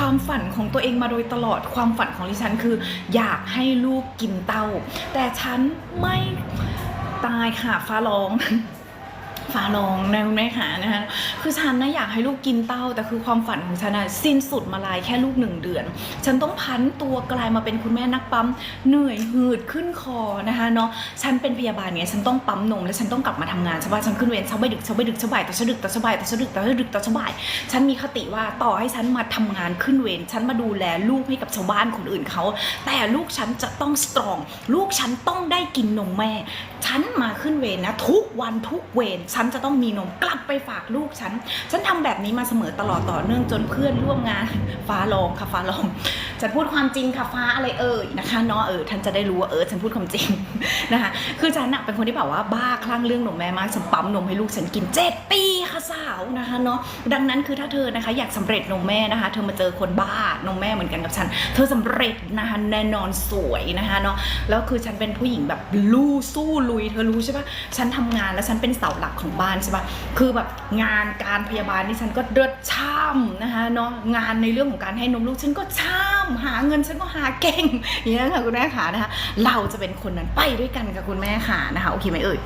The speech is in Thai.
ความฝันของตัวเองมาโดยตลอดความฝันของดิฉันคือ อยากให้ลูกกินเต้า แต่ฉันไม่ตายค่ะฟ้าร้อง ฟ้าร้องนะคุณแม่ค่ะนะคะคือฉันนะอยากให้ลูกกินเต้า แต่คือความฝันของฉันอะสิ้นสุดมาลายแค่ลูกหนึ่งเดือน ฉันต้องพันตัวกลายมาเป็นคุณแม่นักปั๊มเหนื่อยหืดขึ้นคอนะคะเนาะฉันเป็นพยาบาลเนี่ยฉันต้องปั๊มนมแล้วฉันต้องกลับมาทำงานใช่ป่ะฉันขึ้นเวรเช้าบ่ายดึกเช้าบ่ายดึกเช้าบ่ายต่อเช้าดึกต่อเช้าบ่ายต่อเช้าดึกต่อเช้าดึกต่อเช้าบ่ายฉันมีคติว่าต่อให้ฉันมาทำงานขึ้นเวรฉันมาดูแลลูกให้กับชาวบ้านคนอื่นเขาแต่ลูกฉันจะต้องสตรอง ลูกฉันต้องได้กินนมแม่ ฉันมาขึ้นเวรนะ ทุกวันทุกเวรฉันันจะต้องมีนมกลับไปฝากลูกฉัน ฉันทำแบบนี้มาเสมอตลอดต่อเนื่องจนเพื่อนร่วมงานฟ้าลองค่ะฟ้าลอง ฉันพูดความจริงค่ะฟ้าอะไรเอ่ยนะคะเนาะเออท่านจะได้รู้ว่าเออฉันพูดความจริงนะคะคือฉันอะเป็นคนที่แบบว่าบ้าคลั่งเรื่องนมแม่มากฉันปั๊มนมให้ลูกฉันกิน7ปีค่ะสาวนะคะเนาะดังนั้นคือถ้าเธอนะคะ อยากสำเร็จนมแม่นะคะ เธอมาเจอคนบ้านมแม่เหมือนกันกับฉัน เธอสำเร็จนะคะแน่นอนสวยนะคะเนาะแล้วคือฉันเป็นผู้หญิงแบบลู่สู้ลุย เธอรู้ใช่ปะฉันทำงานแล้วฉันเป็นเสาหลักของบ้านใช่ปะคือแบบงานการพยาบาลนี่ฉันก็เดือดช่ำนะคะเนาะงานในเรื่องของการให้นมลูกฉันก็ช่ำ หาเงินฉันก็หาเก่งอย่างนี้ค่ะคุณแม่ขานะคะ เราจะเป็นคนนั้นไปด้วยกันกับคุณแม่ขานะคะ โอเคไหมเอ่ย